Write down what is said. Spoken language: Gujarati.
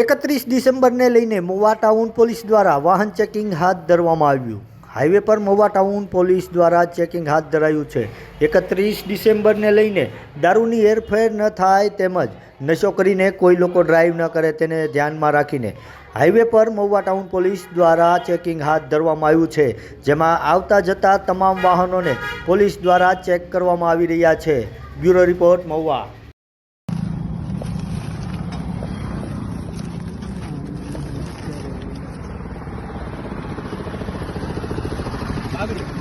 એકત્રીસ ડિસેમ્બરને લઈને મોવા ટાઉન પોલીસ દ્વારા વાહન ચેકિંગ હાથ ધરવામાં આવ્યું. હાઈવે પર મોવા ટાઉન પોલીસ દ્વારા ચેકિંગ હાથ ધરાયું છે. એકત્રીસ ડિસેમ્બરને લઈને દારૂની હેરફેર ન થાય તેમજ નશો કરીને કોઈ લોકો ડ્રાઈવ ન કરે તેને ધ્યાનમાં રાખીને હાઈવે પર મહુવા ટાઉન પોલીસ દ્વારા ચેકિંગ હાથ ધરવામાં આવ્યું છે, જેમાં આવતા જતા તમામ વાહનોને પોલીસ દ્વારા ચેક કરવામાં આવી રહ્યા છે. Bureau report Mahuva Yeah.